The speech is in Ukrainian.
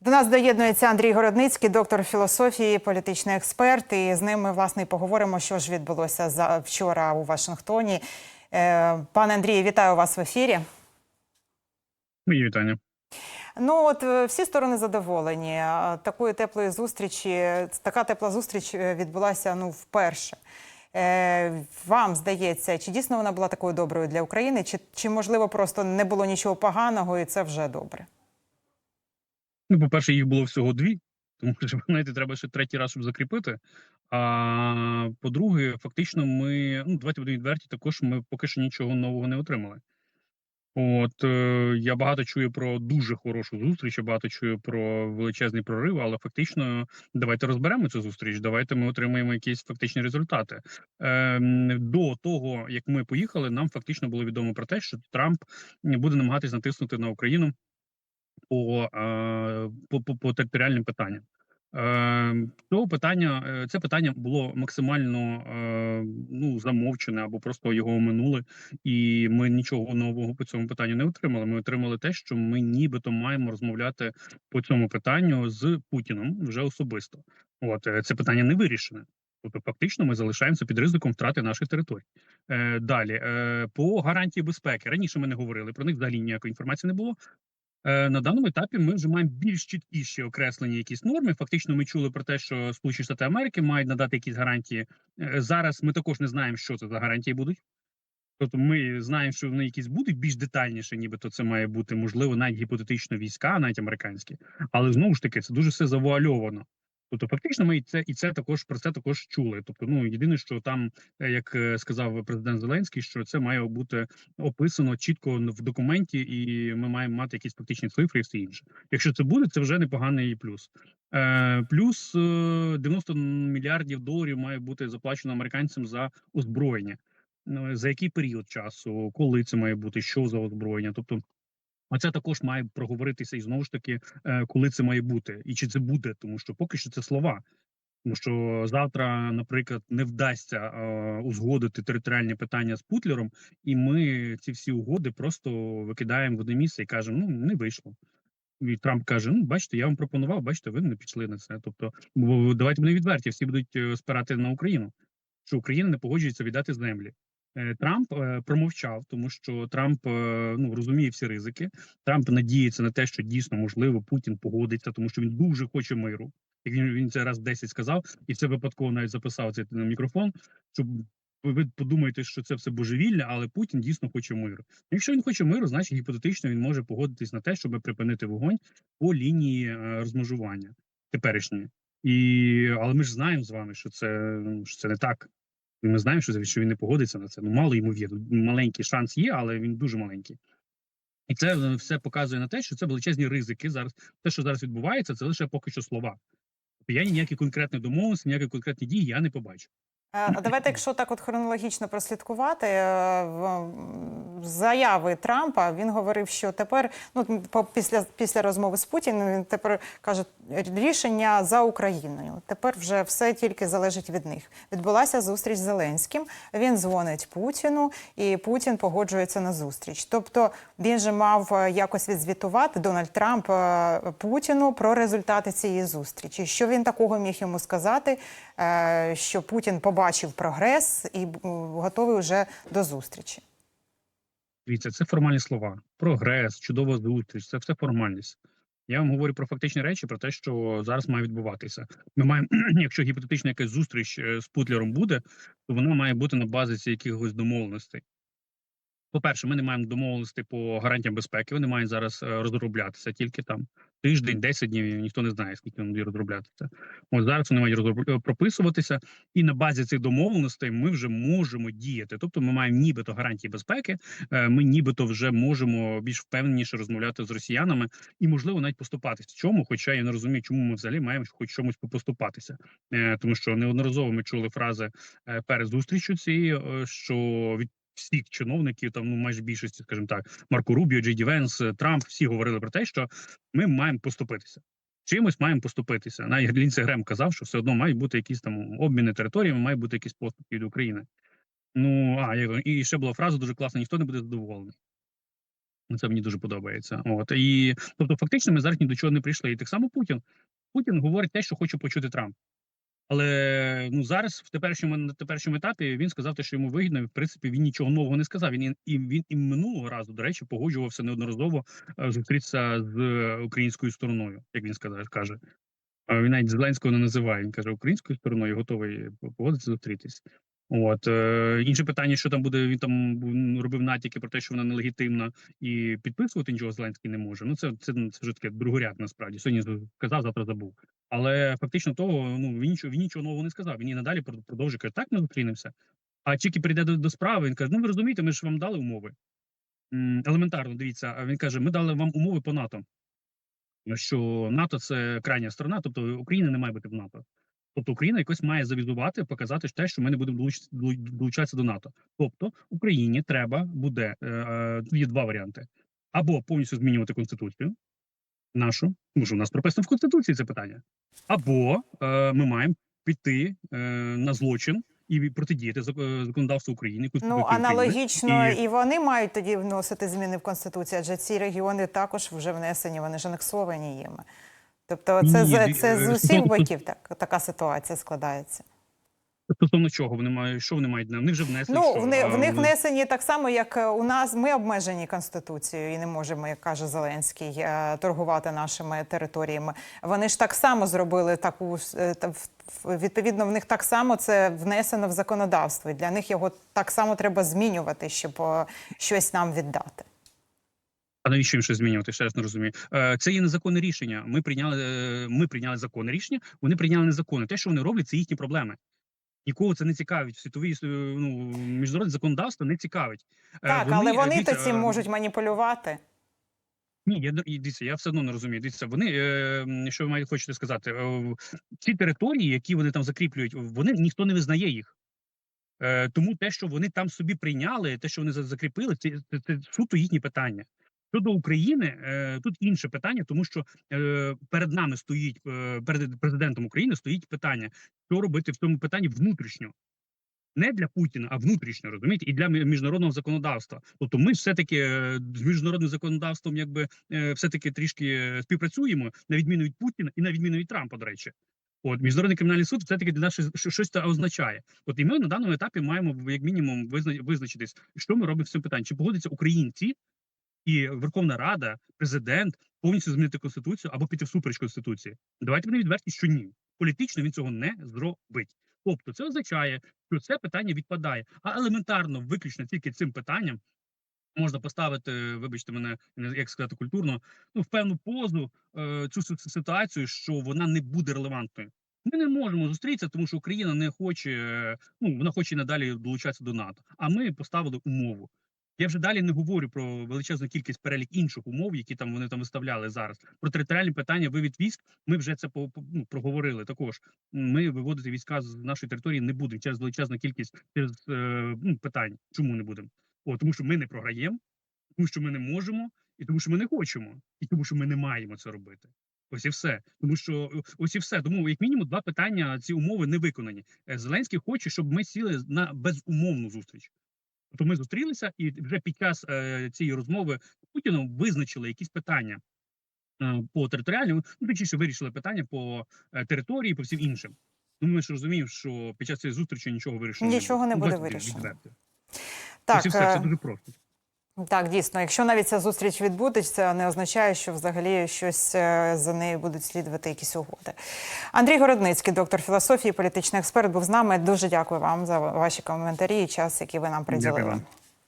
До нас доєднується Андрій Городницький, доктор філософії, політичний експерт. І з ним ми власне і поговоримо, що ж відбулося за вчора у Вашингтоні. Е, Пане Андрію, вітаю вас в ефірі. Мої вітання. Ну от е, всі сторони задоволені. Такої теплої зустрічі, така тепла зустріч е, відбулася ну вперше. Вам здається, чи дійсно вона була такою доброю для України, чи, чи можливо просто не було нічого поганого, і це вже добре? Ну, по-перше, їх було всього дві, тому що знаєте, треба ще третій раз, щоб закріпити. А по-друге, фактично, ми ну давайте будемо відверті. Також ми поки що нічого нового не отримали. От е, я багато чую про дуже хорошу зустріч, я багато чую про величезний прорив, але фактично давайте розберемо цю зустріч. Давайте ми отримаємо якісь фактичні результати. Ем, до того як ми поїхали, нам фактично було відомо про те, що Трамп буде намагатись натиснути на Україну по, по, по, по територіальним питанням. Е, то питання, е, це питання було максимально е, ну замовчене або просто його оминули, і ми нічого нового по цьому питанню не отримали. Ми отримали те, що ми нібито маємо розмовляти по цьому питанню з Путіном вже особисто. От це питання не вирішене. Тобто, фактично, ми залишаємося під ризиком втрати наших територій. Далі по гарантії безпеки раніше ми не говорили про них. Взагалі ніякої інформації не було. Е, На даному етапі ми вже маємо більш чіткіші окреслені якісь норми. Фактично, ми чули про те, що Сполучені Штати Америки мають надати якісь гарантії. Е, Зараз ми також не знаємо, що це за гарантії будуть. Тобто, ми знаємо, що вони якісь будуть більш детальніше, нібито це має бути можливо, навіть гіпотетично війська, навіть американські, але знову ж таки це дуже все завуальовано. Тобто, фактично, ми і це і це також про це також чули. Тобто, ну єдине, що там, е, як е, сказав президент Зеленський, що це має бути описано чітко в документі, і ми маємо мати якісь фактичні цифри і все інше. Якщо це буде, це вже непоганий плюс. Е, плюс е, 90 мільярдів доларів має бути заплачено американцям за озброєння. Ну, за який період часу, коли це має бути, що за озброєння? Тобто, а це також має проговоритися і знову ж таки, е, коли це має бути, і чи це буде, тому що поки що це слова. Тому що завтра, наприклад, не вдасться е, узгодити територіальні питання з Путлером, і ми ці всі угоди просто викидаємо в одне місце і кажемо: ну не вийшло. І Трамп каже: Ну, бачите, я вам пропонував, бачите, ви не пішли на це. Тобто, бо давайте ми відверті, всі будуть е, спирати на Україну, що Україна не погоджується віддати землі. Е, Трамп е, промовчав, тому що Трамп е, ну розуміє всі ризики. Трамп надіється на те, що дійсно можливо Путін погодиться, тому що він дуже хоче миру. Як він він це раз 10 сказав, і це випадково навіть записав це на мікрофон. Щоб ви подумаєте, що це все божевілля, але Путін дійсно хоче миру. Якщо він хоче миру, значить гіпотетично він може погодитись на те, щоб припинити вогонь по лінії розмежування теперішньої. І але ми ж знаємо з вами, що це ну, що це не так. Ми знаємо, що що він не погодиться на це. Ну мало ймовірно. Маленький шанс є, але він дуже маленький. І це е, все показує на те, що це величезні ризики. Зараз те, що зараз відбувається, це лише поки що слова. Тобто я ніякі конкретні домовленості, ніякі конкретні дії я не побачу. Е, давайте, якщо так от хронологічно прослідкувати е, заяви Трампа, він говорив, що тепер, ну після після розмови з Путіним, він тепер каже рішення за Україною. Тепер вже все тільки залежить від них. Відбулася зустріч з Зеленським. Він дзвонить Путіну, і Путін погоджується на зустріч. Тобто він же мав е, якось відзвітувати Дональд Трамп Путіну про результати цієї зустрічі. Що він такого міг йому сказати, що Путін побачив прогрес і готовий вже до зустрічі. Дивіться, це формальні слова. Прогрес, чудова зустріч, це все формальність. Я вам говорю про фактичні речі, про те, що зараз має відбуватися. Ми маємо, якщо гіпотетична якась зустріч е, з Путлером буде, то вона має бути на базі якихось домовленостей. По-перше, ми не маємо домовленостей по гарантіям безпеки. Вони мають зараз е, розроблятися тільки там тиждень, 10 днів. Ніхто не знає, скільки вони будуть розроблятися. Ось зараз вони мають розроб- е, прописуватися, і на базі цих домовленостей ми вже можемо діяти. Тобто, ми маємо нібито гарантії безпеки. е, Ми нібито вже можемо більш впевненіше розмовляти з росіянами і, можливо, навіть поступатися. Чому? Хоча я не розумію, чому ми взагалі маємо хоч чомусь поступатися, Е, тому що неодноразово ми чули фрази перед зустрічю цією, що від всіх чиновників, там ну майже більшості, скажімо так, Марко Рубіо, Джей Венс, е, Трамп, всі говорили про те, що ми маємо поступитися. Чимось маємо поступитися. Навіть Лінце Грем казав, що все одно мають бути якісь там обміни територіями, мають бути якісь поступки від України. Ну а і ще була фраза дуже класна: ніхто не буде задоволений. Це мені дуже подобається. От і тобто, фактично, ми зараз ні до чого не прийшли. І так само Путін. Путін говорить те, що хоче почути Трамп. Але ну зараз, в теперішньому на теперішньому етапі, він сказав те, що йому вигідно. В принципі, він нічого нового не сказав. Він і- він і минулого разу, до речі, погоджувався неодноразово е, зустрітися з е, українською стороною, як він сказав, каже. А Він навіть Зеленського не називає. Він каже, українською стороною готовий погодитися зустрітись. От е, інше питання, що там буде, він там робив натяки про те, що вона нелегітимна, і підписувати нічого Зеленський не може. Ну це це, це вже таке другоряд насправді. Сьогодні сказав, завтра забув. Але фактично того, ну він нічого він нічого нового не сказав. Він і надалі продовжує каже, так ми зустрінемося. А тільки прийде до, до справи, він каже: Ну ви розумієте, ми ж вам дали умови. Елементарно, дивіться, а він каже: Ми дали вам умови по НАТО. Що НАТО це крайня сторона, тобто Україна не має бути в НАТО. Тобто Україна якось має завізувати, показати те, що ми не будемо долучатися до НАТО. Тобто Україні треба буде е, е, є два варіанти: або повністю змінювати конституцію нашу, тому що у нас прописано в конституції це питання, або е, ми маємо піти е, на злочин і протидіяти законодавству України. Ну аналогічно, І- і... вони мають тоді вносити зміни в конституцію, адже ці регіони також вже внесені, вони ж анексовані їм. Тобто, це Ні, з це з е, усіх боків так така ситуація складається. Стосовно чого вони мають, що вони мають? Вони вже внесли. Ну що, в них, в них внесені так само, як е, у нас. Ми обмежені конституцією і не можемо, як каже Зеленський, е, торгувати нашими територіями. Вони ж так само зробили таку е, відповідно. В них так само це внесено в законодавство. І Для них його так само треба змінювати, щоб е, щось нам віддати. А навіщо їм щось змінювати? Ще раз не розумію. Е, Це є незаконне рішення. Ми прийняли, е, ми прийняли законне рішення. Вони прийняли незаконне. Те, що вони роблять, це їхні проблеми. Нікого це не цікавить. Світові е, ну міжнародне законодавство не цікавить. Так, але е, вони то цим можуть маніпулювати. Ні, я дивіться, я все одно не розумію. Дивіться, вони е, що ви маєте хочете сказати? Е, ці території, які вони там закріплюють, вони ніхто не визнає їх. Е, тому те, що вони там собі прийняли, те, що вони закріпили, це, це, це суто їхні питання. Щодо України, е, тут інше питання, тому що е, перед нами стоїть е, перед президентом України стоїть питання, що робити в цьому питанні внутрішньо. Не для Путіна, а внутрішньо, розумієте, і для міжнародного законодавства. Тобто, ми все таки з міжнародним законодавством, якби все таки трішки співпрацюємо на відміну від Путіна і на відміну від Трампа. До речі, от міжнародний кримінальний суд все таки для нас щось, щось це означає. От і ми на даному етапі маємо як мінімум визна- визначитись, що ми робимо в цьому питанні. Чи погодяться українці і Верховна Рада, президент повністю змінити конституцію або піти всупереч конституції? Давайте будемо відверті, що ні. Політично він цього не зробить. Тобто, це означає, що це питання відпадає. А елементарно, виключно тільки цим питанням можна поставити, вибачте мене, не- як сказати культурно, ну в певну позу е, цю ситуацію, що вона не буде релевантною. Ми не можемо зустрітися, тому що Україна не хоче, ну вона хоче надалі долучатися до НАТО. А ми поставили умову. Я вже далі не говорю про величезну кількість перелік інших умов, які там вони там виставляли зараз. Про територіальні питання вивід військ. Ми вже це по, ну, проговорили. Також ми виводити війська з нашої території не будемо через величезну кількість через, е, ну, питань. Чому не будемо? О, тому що ми не програємо, тому що ми не можемо, і тому що ми не хочемо, і тому що ми не маємо це робити. Ось і все. Тому що ось і все. Тому, як мінімум, два питання, ці умови не виконані. Е, Зеленський хоче, щоб ми сіли на безумовну зустріч. Тобто ми зустрілися, і вже під час е, цієї розмови з Путіном визначили якісь питання е, по територіальному, ну точніше вирішили питання по е, території, по всім іншим. Ну ми ж розуміємо, що під час цієї зустрічі нічого вирішено Нічого не Ну, буде вирішено. Так, Ось все, все дуже просто. Так, дійсно, якщо навіть ця зустріч відбудеться, це не означає, що взагалі щось е, за нею будуть слідувати якісь угоди. Андрій Городницький, доктор філософії, політичний експерт, був з нами. Дуже дякую вам за ваші коментарі і час, який ви нам приділили. Дякую вам.